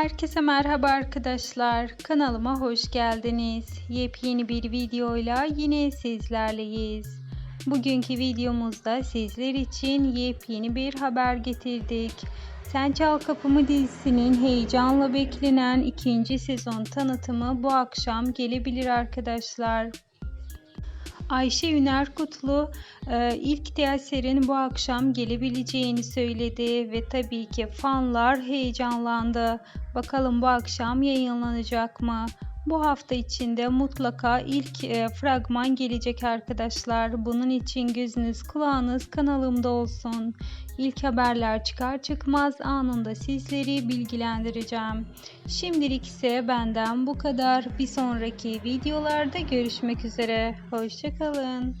Herkese merhaba arkadaşlar. Kanalıma hoş geldiniz. Yepyeni bir videoyla yine sizlerleyiz. Bugünkü videomuzda sizler için yepyeni bir haber getirdik. Sen Çal Kapımı dizisinin heyecanla beklenen ikinci sezon tanıtımı bu akşam gelebilir arkadaşlar. Ayşe Üner Kutlu e, ilk eserin bu akşam gelebileceğini söyledi ve tabii ki fanlar heyecanlandı. Bakalım bu akşam yayınlanacak mı? Bu hafta içinde mutlaka ilk e, fragman gelecek arkadaşlar. Bunun için gözünüz kulağınız kanalımda olsun. İlk haberler çıkar çıkmaz anında sizleri bilgilendireceğim. Şimdilik ise benden bu kadar. Bir sonraki videolarda görüşmek üzere. Hoşçakalın.